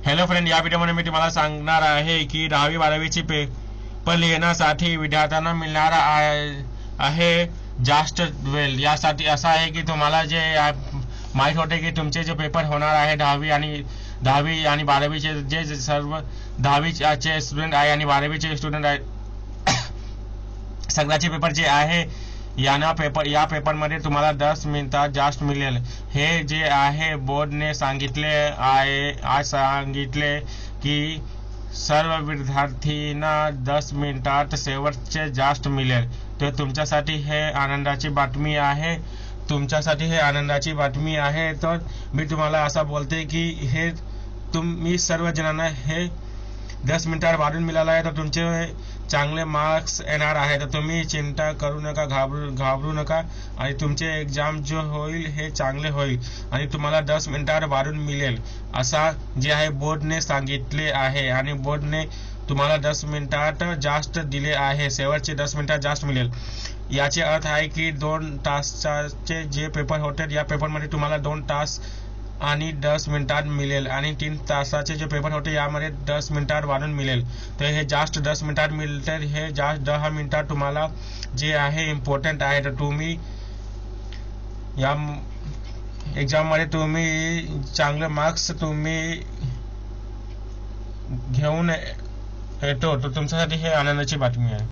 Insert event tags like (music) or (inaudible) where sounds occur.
Hello friend या व्हिडिओमध्ये मी तुम्हाला सांगणार आहे की दहावी बारावीची पेपर लिहिण्यासाठी विद्यार्थ्यांना मिळणार आहे आहे जास्त वेळ यासाठी असं आहे की तुम्हाला जे माहीत होते की तुमचे जे पेपर होणार आहे दहावी आणि दहावी आणि बारावीचे जे जे सर्व दहावीचे स्टुडंट आहे आणि बारावीचे स्टुडंट आहे (coughs) सगळ्याचे पेपर जे आहे याना पेपर या पेपरमध्ये तुम्हाला दस मिनिटात जास्त मिळेल. हे जे आहे बोर्डने सांगितले आहे आज सांगितले की सर्व विद्यार्थ्यांना दस मिनिटात शेवटचे जास्त मिळेल. तर तुमच्यासाठी हे आनंदाची बातमी आहे. तुमच्यासाठी हे आनंदाची बातमी आहे. तर मी तुम्हाला असं बोलते की हे तुम्ही सर्वजणांना हे दस मिनिटात वाढून मिळाला आहे तर तुमचे चांगले मार्क्स येणार आहे तर तुम्ही चिंता करू नका घाबरू घाबरू नका. आणि तुमचे एक्झाम जो होईल हे चांगले होईल. आणि तुम्हाला दस मिनिटात वाढून मिळेल. असा जे आहे बोर्डने सांगितले आहे. आणि बोर्डने तुम्हाला दस मिनिटात जास्त दिले आहे. शेवटचे दस मिनिटात जास्त मिळेल. याचे अर्थ आहे की दोन तासाचे जे पेपर होते या पेपरमध्ये तुम्हाला दोन तास आणि दस मिनिटात मिळेल. आणि तीन तासाचे जे पेपर होते यामध्ये दस मिनिटात वाढून मिळेल. तर हे जास्त दस मिनिटात मिळते हे जास्त दहा मिनिटात तुम्हाला जे आहे इम्पॉर्टंट आहे. तर तुम्ही या एक्झाममध्ये तुम्ही चांगले मार्क्स तुम्ही घेऊन येतो. तर तुमच्यासाठी हे आनंदाची बातमी आहे.